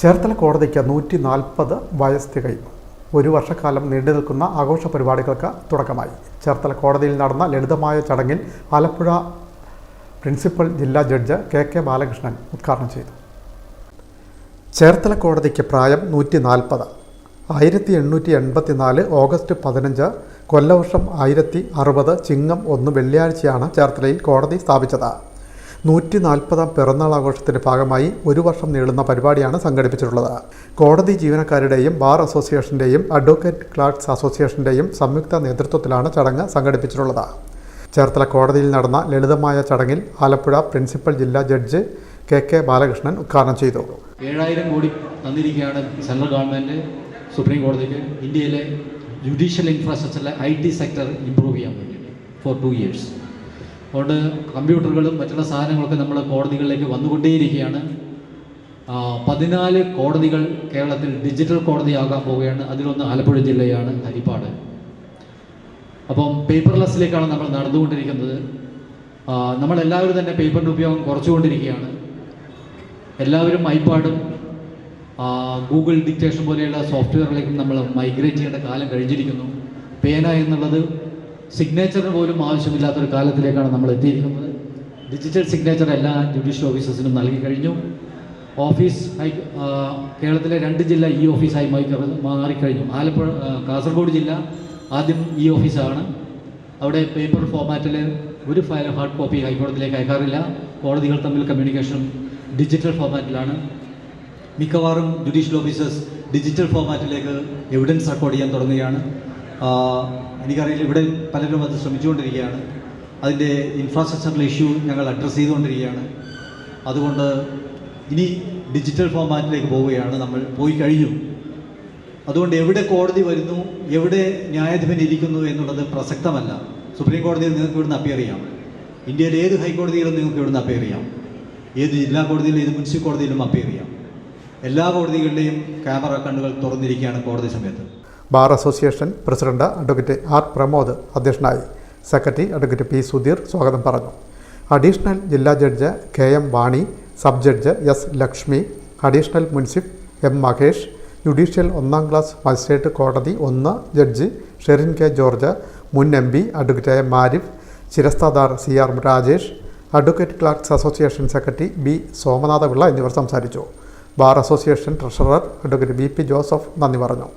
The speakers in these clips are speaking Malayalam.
ചേർത്തല കോടതിക്ക് നൂറ്റി നാൽപ്പത് വയസ്സ് തികയും ഒരു വർഷക്കാലം നീണ്ടു നിൽക്കുന്ന ആഘോഷ പരിപാടികൾക്ക് തുടക്കമായി. ചേർത്തല കോടതിയിൽ നടന്ന ലളിതമായ ചടങ്ങിൽ ആലപ്പുഴ പ്രിൻസിപ്പൽ ജില്ലാ ജഡ്ജ് കെ കെ ബാലകൃഷ്ണൻ ഉദ്ഘാടനം ചെയ്തു. ചേർത്തല കോടതിക്ക് പ്രായം നൂറ്റി നാൽപ്പത് ആയിരത്തി എണ്ണൂറ്റി എൺപത്തി നാല് ഓഗസ്റ്റ് പതിനഞ്ച് കൊല്ലവർഷം ആയിരത്തി അറുപത് ചിങ്ങം ഒന്ന് വെള്ളിയാഴ്ചയാണ് ചേർത്തലയിൽ കോടതി സ്ഥാപിച്ചത്. നൂറ്റി നാൽപ്പതാം പിറന്നാൾ ആഘോഷത്തിന്റെ ഭാഗമായി ഒരു വർഷം നീളുന്ന പരിപാടിയാണ് സംഘടിപ്പിച്ചിട്ടുള്ളത്. കോടതി ജീവനക്കാരുടെയും ബാർ അസോസിയേഷന്റെയും അഡ്വക്കേറ്റ് ക്ലാർക്സ് അസോസിയേഷന്റെയും സംയുക്ത നേതൃത്വത്തിലാണ് ചടങ്ങ് സംഘടിപ്പിച്ചിട്ടുള്ളത്. ചേർത്തല കോടതിയിൽ നടന്ന ലളിതമായ ചടങ്ങിൽ ആലപ്പുഴ പ്രിൻസിപ്പൽ ജില്ലാ ജഡ്ജ് കെ കെ ബാലകൃഷ്ണൻ ഉദ്ഘാടനം ചെയ്തു. ഏഴായിരം കോടി തന്നിരിക്കുകയാണ് സെൻട്രൽ ഗവൺമെന്റ് സുപ്രീം കോടതിക്ക്. ഇന്ത്യയിലെ ജുഡീഷ്യൽ ഇൻഫ്രാസ്ട്രക്ചറിലെ ഐ ടി സെക്ടർ ഇമ്പ്രൂവ് ചെയ്യാൻ വേണ്ടിയിട്ട് ഫോർ ടു ഇയേഴ്സ് അതുകൊണ്ട് കമ്പ്യൂട്ടറുകളും മറ്റുള്ള സാധനങ്ങളൊക്കെ നമ്മൾ കോടതികളിലേക്ക് വന്നുകൊണ്ടേയിരിക്കുകയാണ്. പതിനാല് കോടതികൾ കേരളത്തിൽ ഡിജിറ്റൽ കോടതിയാകാൻ പോവുകയാണ്. അതിലൊന്ന് ആലപ്പുഴ ജില്ലയാണ് ഹരിപ്പാട്. അപ്പം പേപ്പർലെസ്സിലേക്കാണ് നമ്മൾ നടന്നുകൊണ്ടിരിക്കുന്നത്. നമ്മളെല്ലാവരും തന്നെ പേപ്പറിന്റെ ഉപയോഗം കുറച്ചുകൊണ്ടിരിക്കുകയാണ്. എല്ലാവരും ഐപാഡും ഗൂഗിൾ ഡിക്റ്റേഷൻ പോലെയുള്ള സോഫ്റ്റ്വെയറിലേക്കും നമ്മൾ മൈഗ്രേറ്റ് ചെയ്യേണ്ട കാലം കഴിഞ്ഞിരിക്കുന്നു. പേന എന്നുള്ളത് സിഗ്നേച്ചറിന് പോലും ആവശ്യമില്ലാത്തൊരു കാലത്തിലേക്കാണ് നമ്മൾ എത്തിയിരിക്കുന്നത്. ഡിജിറ്റൽ സിഗ്നേച്ചർ എല്ലാ ജുഡീഷ്യൽ ഓഫീസേഴ്സിനും നൽകി കഴിഞ്ഞു. ഓഫീസ് കേരളത്തിലെ രണ്ട് ജില്ല ഈ ഓഫീസായി മാറി- മാറിക്കഴിഞ്ഞു. ആലപ്പുഴ കാസർഗോഡ് ജില്ല ആദ്യം ഈ ഓഫീസാണ് അവിടെ പേപ്പർ ഫോമാറ്റിൽ ഒരു ഫയൽ ഹാർഡ് കോപ്പി ഹൈക്കോടതിയിലേക്ക് അയക്കാറില്ല. കോടതികൾ തമ്മിൽ കമ്മ്യൂണിക്കേഷൻ ഡിജിറ്റൽ ഫോമാറ്റിലാണ് മിക്കവാറും ജുഡീഷ്യൽ ഓഫീസേഴ്സ് ഡിജിറ്റൽ ഫോമാറ്റിലേക്ക് എവിഡൻസ് റെക്കോർഡ് ചെയ്യാൻ തുടങ്ങുകയാണ്. എനിക്കറിയില്ല ഇവിടെ പലരും അത് ശ്രമിച്ചുകൊണ്ടിരിക്കുകയാണ്. അതിന്റെ ഇൻഫ്രാസ്ട്രക്ചറൽ ഇഷ്യൂ ഞങ്ങൾ അഡ്രസ്സ് ചെയ്തുകൊണ്ടിരിക്കുകയാണ്. അതുകൊണ്ട് ഇനി ഡിജിറ്റൽ ഫോമാറ്റിലേക്ക് പോവുകയാണ് നമ്മൾ. പോയി കഴിഞ്ഞു. അതുകൊണ്ട് എവിടെ കോടതി വരുന്നു എവിടെ ന്യായാധിപൻ ഇരിക്കുന്നു എന്നുള്ളത് പ്രസക്തമല്ല. സുപ്രീം കോടതിയിൽ നിങ്ങൾക്ക് ഇവിടുന്ന് അപ്പിയർ ചെയ്യാം. ഇന്ത്യയിലെ ഏത് ഹൈക്കോടതിയിലും നിങ്ങൾക്ക് ഇവിടുന്ന് അപ്പിയർ ചെയ്യാം. ഏത് ജില്ലാ കോടതിയിലും ഏത് മുനിസിപ്പൽ കോടതിയിലും അപ്പിയർ ചെയ്യാം. എല്ലാ കോടതികളുടെയും ക്യാമറ കണ്ണുകൾ തുറന്നിരിക്കുകയാണ് കോടതി സമയത്ത്. Bar association president advocate R Pramod അധ്യക്ഷനായി സെക്രട്ടറി അഡ്വക്കേറ്റ് പി സുധീർ സ്വാഗതം പറഞ്ഞു. അഡീഷണൽ ജില്ലാ judge K M Vani sub judge S Lakshmi additional മുൻസിഫ് എം മഹേഷ് ജുഡീഷ്യൽ ഒന്നാം ക്ലാസ് മജിസ്ട്രേറ്റ് കോടതി ഒന്ന് ജഡ്ജി ഷെറിൻ കെ ജോർജ് മുൻ M P advocate M Arif ശിരസ്താദാർ C R Rajesh advocate clerks association secretary B Somanathapillai എന്നിവർ സംസാരിച്ചു. Bar association treasurer advocate B P Joseph നന്ദി പറഞ്ഞു.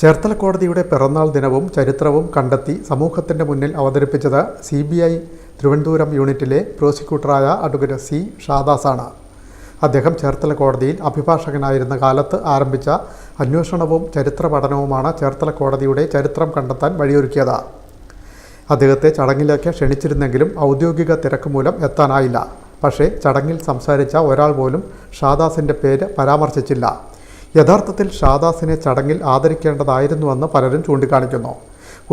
ചേർത്തല കോടതിയുടെ പിറന്നാൾ ദിനവും ചരിത്രവും കണ്ടെത്തി സമൂഹത്തിന്റെ മുന്നിൽ അവതരിപ്പിച്ചത് സി ബി ഐ തിരുവനന്തപുരം യൂണിറ്റിലെ പ്രോസിക്യൂട്ടറായ അഡ്വക്കേറ്റ് സി ഷാദാസാണ്. അദ്ദേഹം ചേർത്തല കോടതിയിൽ അഭിഭാഷകനായിരുന്ന കാലത്ത് ആരംഭിച്ച അന്വേഷണവും ചരിത്ര പഠനവുമാണ് ചേർത്തല കോടതിയുടെ ചരിത്രം കണ്ടെത്താൻ വഴിയൊരുക്കിയത്. അദ്ദേഹത്തെ ചടങ്ങിലേക്ക് ക്ഷണിച്ചിരുന്നെങ്കിലും ഔദ്യോഗിക തിരക്ക് മൂലം എത്താനായില്ല. പക്ഷേ ചടങ്ങിൽ സംസാരിച്ച ഒരാൾ പോലും ഷാദാസിന്റെ പേര് പരാമർശിച്ചില്ല. യഥാർത്ഥത്തിൽ ഷാദാസിനെ ചടങ്ങിൽ ആദരിക്കേണ്ടതായിരുന്നുവെന്ന് പലരും ചൂണ്ടിക്കാണിക്കുന്നു.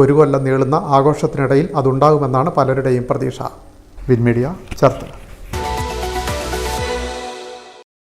ഒരു കൊല്ലം നീളുന്ന ആഘോഷത്തിനിടയിൽ അതുണ്ടാകുമെന്നാണ് പലരുടെയും പ്രതീക്ഷ. വിൻമീഡിയ ചേർത്തല